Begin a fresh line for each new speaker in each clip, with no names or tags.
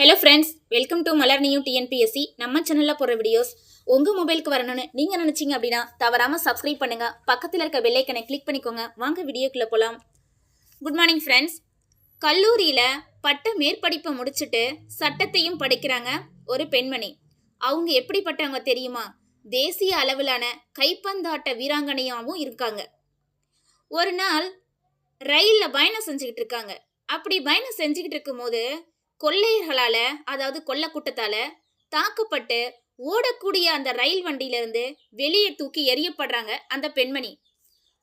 Hello friends welcome to Malar new TNPSC நம்ம சேனலில் போகிற வீடியோஸ் உங்கள் மொபைலுக்கு வரணும்னு நீங்கள் நினச்சிங்க அப்படின்னா தவறாமல் சப்ஸ்கிரைப் பண்ணுங்க. பக்கத்தில் இருக்க பெல்லைக்கனை கிளிக் பண்ணிக்கோங்க. வாங்க வீடியோக்குள்ளே போகலாம் குட் மார்னிங் ஃப்ரெண்ட்ஸ் கல்லூரியில் பட்ட மேற்படிப்பை முடிச்சுட்டு சட்டத்தையும் படிக்கிறாங்க ஒரு பெண்மணி. அவங்க எப்படிப்பட்டவங்க தெரியுமா? தேசிய அளவிலான கைப்பந்தாட்ட வீராங்கனையாகவும் இருக்காங்க. ஒரு நாள் ரயிலில் பயணம் செஞ்சுக்கிட்டு இருக்காங்க. அப்படி பயணம் செஞ்சுக்கிட்டு இருக்கும்போது கொள்ளையர்களால அதாவது கொள்ள கூட்டத்தால தாக்கப்பட்டு ஓடக்கூடிய அந்த ரயில் வண்டியிலிருந்து வெளியே தூக்கி எரியப்படுறாங்க அந்த பெண்மணி.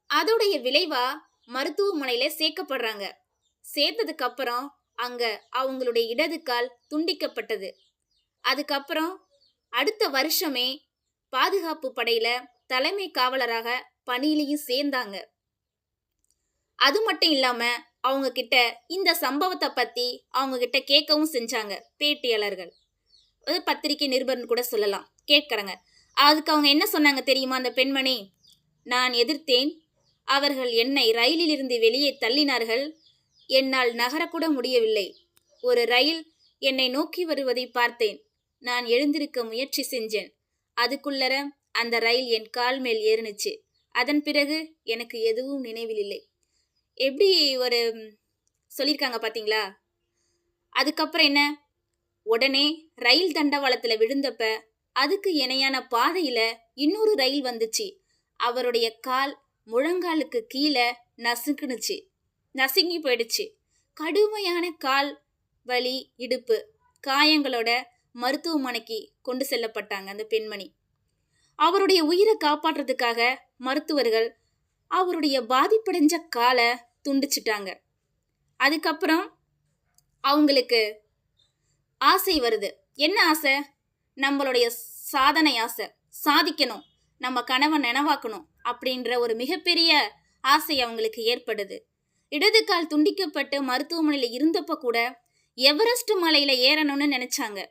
அதோடைய விளைவா மருத்துவமனையில சேர்க்கப்படுறாங்க. சேர்த்ததுக்கு அப்புறம் அங்க அவங்களுடைய இடது கால் துண்டிக்கப்பட்டது. அதுக்கப்புறம் அடுத்த வருஷமே பாதுகாப்பு படையில தலைமை காவலராக பணியிலையும் சேர்ந்தாங்க. அது மட்டும் இல்லாம அவங்க கிட்ட இந்த சம்பவத்தை பத்தி அவங்க கிட்ட கேட்கவும் செஞ்சாங்க பேட்டியாளர்கள். அது பத்திரிகை நிருபர்னு கூட சொல்லலாம். கேட்கறாங்க. அதுக்கு அவங்க என்ன சொன்னாங்க தெரியுமா அந்த பெண்மணி? நான் எதிர்த்தேன். அவர்கள் என்னை ரயிலிலிருந்து வெளியே தள்ளினார்கள். என்னால் நகரக்கூட முடியவில்லை. ஒரு ரயில் என்னை நோக்கி வருவதை பார்த்தேன். நான் எழுந்திருக்க முயற்சி செஞ்சேன். அதுக்குள்ளர அந்த ரயில் என் கால் மேல் ஏறுனுச்சு. அதன் பிறகு எனக்கு எதுவும் நினைவில் இல்லை எப்படி ஒரு சொல்லியிருக்காங்க பார்த்தீங்களா அதுக்கப்புறம் என்ன? உடனே ரயில் தண்டவாளத்தில் விழுந்தப்ப அதுக்கு இணையான பாதையில் இன்னொரு ரயில் வந்துச்சு. அவருடைய கால் முழங்காலுக்கு கீழே நசுக்குனுச்சு. நசுங்கி போயிடுச்சு. கடுமையான கால் வலி இடுப்பு காயங்களோட மருத்துவமனைக்கு கொண்டு செல்லப்பட்டாங்க அந்த பெண்மணி. அவருடைய உயிரை காப்பாற்றுறதுக்காக மருத்துவர்கள் அவருடைய பாதிப்படைஞ்ச காலை துண்டிச்சிட்டாங்க. அதுக்கப்புறம் அவங்களுக்கு ஆசை வருது. என்ன ஆசை? நம்மளுடைய சாதனை ஆசை. சாதிக்கணும். நம்ம கனவை நினைவாக்கணும் அப்படின்ற ஒரு மிகப்பெரிய ஆசை அவங்களுக்கு ஏற்படுது. இடது கால் துண்டிக்கப்பட்டு மருத்துவமனையில் இருந்தப்ப கூட எவரெஸ்ட் மலையில் ஏறணும்னு நினச்சாங்க.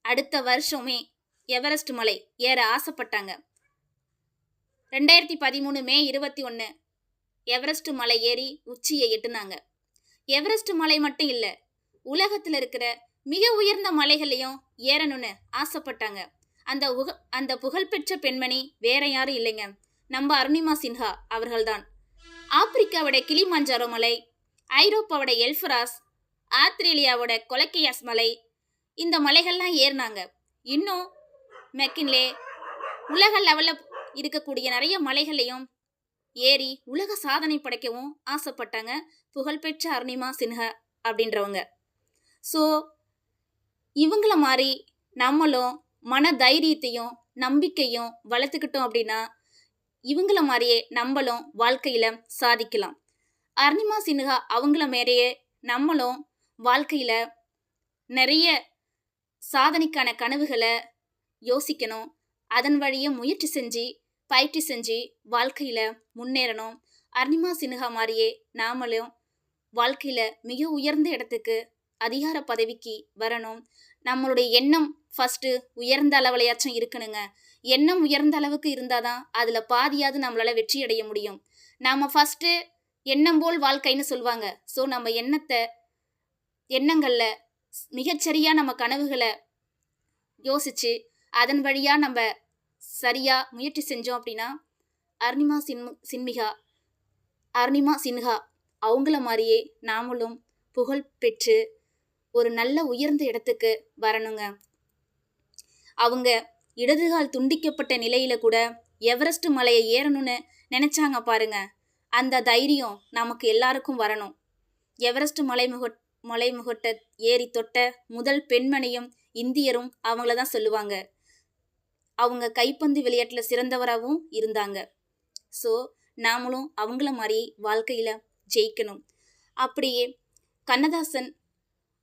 அடுத்த வருஷமே எவரெஸ்ட் மலை ஏற ஆசைப்பட்டாங்க. ரெண்டாயிரத்தி பதிமூணு மே இருபத்தி ஒன்று எவரெஸ்ட் மலை ஏறி உச்சியை எட்டுனாங்க. எவரெஸ்ட் மலை மட்டும் இல்லை உலகத்தில் இருக்கிற மிக உயர்ந்த மலைகளையும் ஏறணும்னு ஆசைப்பட்டாங்க. அந்த உக அந்த புகழ்பெற்ற பெண்மணி வேற யாரும் இல்லைங்க. நம்ம அருணிமா சின்ஹா அவர்கள்தான். ஆப்பிரிக்காவோட கிளிமாஞ்சாரோ மலை ஐரோப்பாவோட எல்ஃபராஸ் ஆஸ்திரேலியாவோட கொலக்கியாஸ் மலை இந்த மலைகள்லாம் ஏறினாங்க. இன்னும் மெக்கின்லே உலக லெவலில் இருக்கக்கூடிய நிறைய மலைகளையும் ஏறி உலக சாதனை படைக்கவும் ஆசைப்பட்டாங்க. புகழ்பெற்ற அருணிமா சின்ஹா அப்படின்றவங்க. ஸோ இவங்கள மாதிரி நம்மளும் மன தைரியத்தையும் நம்பிக்கையும் வளர்த்துக்கிட்டோம் அப்படின்னா இவங்கள மாதிரியே நம்மளும் வாழ்க்கையில் சாதிக்கலாம். அருணிமா சின்ஹா அவங்கள மாரியே நம்மளும் வாழ்க்கையில் நிறைய சாதனைக்கான கனவுகளை யோசிக்கணும். அதன் வழியே முயற்சி செஞ்சு பயிற்சி செஞ்சு வாழ்க்கையில் முன்னேறணும். அர்னிமா சின்ஹா மாதிரியே நாமளும் வாழ்க்கையில் மிக உயர்ந்த இடத்துக்கு அதிகார பதவிக்கு வரணும். நம்மளுடைய எண்ணம் ஃபஸ்ட்டு உயர்ந்த அளவுலையாச்சும் இருக்கணுங்க. எண்ணம் உயர்ந்த அளவுக்கு இருந்தால் தான் அதில் பாதியாவது நம்மளால் வெற்றி அடைய முடியும். நாம் ஃபஸ்ட்டு எண்ணம் போல் வாழ்க்கைன்னு சொல்லுவாங்க. ஸோ நம்ம எண்ணத்தை எண்ணங்களில் மிகச்சரியாக நம்ம கனவுகளை யோசித்து அதன் வழியாக நம்ம சரியாக முயற்சி செஞ்சோம் அப்படின்னா அருணிமா சின் சின்மிகா அருணிமா சின்ஹா அவங்கள மாதிரியே நாமளும் புகழ் பெற்று ஒரு நல்ல உயர்ந்த இடத்துக்கு வரணுங்க. அவங்க இடதுகால் துண்டிக்கப்பட்ட நிலையில கூட எவரெஸ்ட் மலையை ஏறணும்னு நினச்சாங்க பாருங்க. அந்த தைரியம் நமக்கு எல்லாருக்கும் வரணும். எவரெஸ்ட் மலைமுக மலைமுகட்டை ஏறி தொட்ட முதல் பெண்மணியும் இந்தியரும் அவங்கள தான் சொல்லுவாங்க. அவங்க கைப்பந்து விளையாட்டில் சிறந்தவராகவும் இருந்தாங்க. ஸோ நாமளும் அவங்கள மாதிரி வாழ்க்கையில் ஜெயிக்கணும். அப்படியே கண்ணதாசன்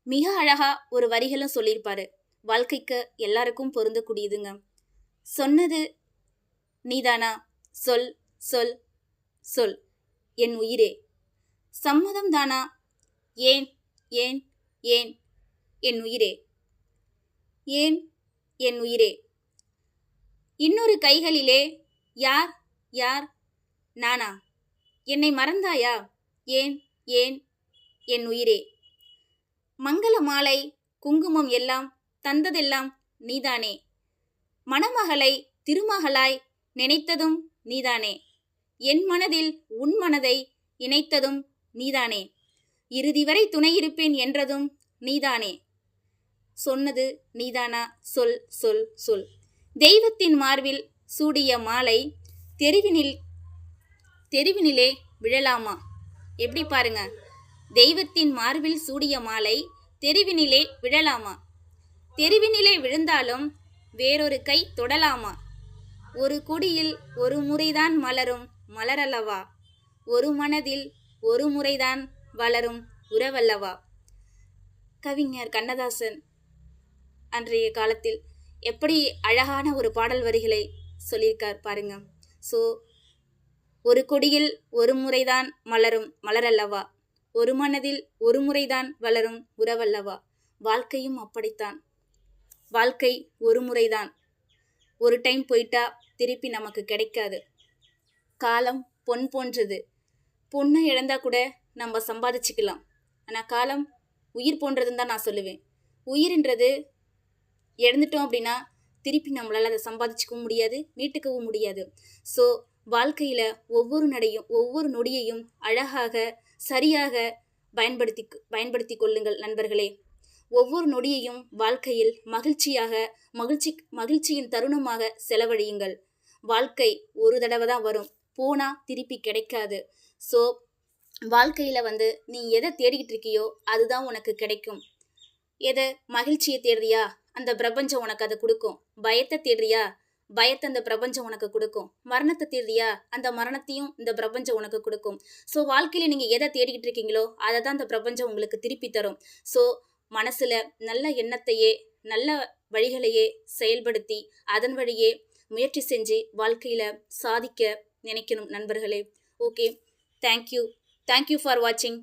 மிக அழகா ஒரு வரிகளும் சொல்லியிருப்பாரு. வாழ்க்கைக்கு எல்லாருக்கும் பொருந்தக்கூடியதுங்க. சொன்னது நீதானா? சொல் சொல் சொல். என் உயிரே. சம்மதம் தானா? ஏன் ஏன் ஏன்? என் உயிரே. ஏன் என் உயிரே. இன்னொரு கைகளிலே யார் யார்? நானா? என்னை மறந்தாயா? ஏன் ஏன்? என் உயிரே. மங்கள மாலை குங்குமம் எல்லாம் தந்ததெல்லாம் நீதானே? மணமகளை திருமகளாய் நினைத்ததும் நீதானே? என் மனதில் உன் மனதை இணைத்ததும் நீதானே? இறுதி வரை துணையிருப்பேன் என்றதும் நீதானே? சொன்னது நீதானா? சொல் சொல் சொல். தெய்வத்தின் மார்பில் சூடிய மாலை தெருவினில் தெருவினிலே விழலாமா? எப்படி பாருங்க. தெய்வத்தின் மார்பில் சூடிய மாலை தெருவினிலே விழலாமா? தெருவினிலே விழுந்தாலும் வேறொரு கை தொடலாமா? ஒரு கொடியில் ஒரு முறைதான் மலரும் மலரல்லவா? ஒரு மனதில் ஒரு முறைதான் வளரும் உறவல்லவா? கவிஞர் கண்ணதாசன் அன்றைய காலத்தில் எப்படி அழகான ஒரு பாடல் வரிகளை சொல்லியிருக்கார் பாருங்க. ஸோ ஒரு கொடியில் ஒரு முறைதான் மலரும் மலரல்லவா? ஒரு மனதில் ஒரு முறைதான் வளரும் உறவல்லவா? வாழ்க்கையும் அப்படித்தான். வாழ்க்கை ஒரு முறைதான். ஒரு டைம் போயிட்டா திருப்பி நமக்கு கிடைக்காது. காலம் பொன் போன்றது. பொண்ணை இழந்தா கூட நம்ம சம்பாதிச்சுக்கலாம். ஆனால் காலம் உயிர் போன்றதுன்னு தான் நான் சொல்லுவேன். உயிர்ன்றது இழந்துட்டோம் அப்படின்னா திருப்பி நம்மளால் அதை சம்பாதிச்சுக்கவும் முடியாது மீட்டுக்கவும் முடியாது. ஸோ வாழ்க்கையில் ஒவ்வொரு நடையும் ஒவ்வொரு நொடியையும் அழகாக சரியாக பயன்படுத்தி பயன்படுத்தி கொள்ளுங்கள் நண்பர்களே. ஒவ்வொரு நொடியையும் வாழ்க்கையில் மகிழ்ச்சியாக மகிழ்ச்சி மகிழ்ச்சியின் தருணமாக செலவழியுங்கள். வாழ்க்கை ஒரு தடவை தான் வரும் போனால் திருப்பி கிடைக்காது. ஸோ வாழ்க்கையில் வந்து நீ எதை தேடிக்கிட்டு இருக்கியோ அதுதான் உனக்கு கிடைக்கும். எதை மகிழ்ச்சியை தேடுறியா? அந்த பிரபஞ்சம் உனக்கு அதை கொடுக்கும். பயத்தை தேடுறியா? பயத்தை அந்த பிரபஞ்சம் உனக்கு கொடுக்கும். மரணத்தை தேடுறியா? அந்த மரணத்தையும் இந்த பிரபஞ்சம் உனக்கு கொடுக்கும். ஸோ வாழ்க்கையில் நீங்கள் எதை தேடிக்கிட்டு இருக்கீங்களோ அதை தான் இந்த பிரபஞ்சம் உங்களுக்கு திருப்பி தரும். ஸோ மனசில் நல்ல எண்ணத்தையே நல்ல வழிகளையே செயல்படுத்தி அதன் வழியே முயற்சி செஞ்சு வாழ்க்கையில் சாதிக்க நினைக்கணும் நண்பர்களே. ஓகே தேங்க்யூ தேங்க்யூ ஃபார் வாட்சிங்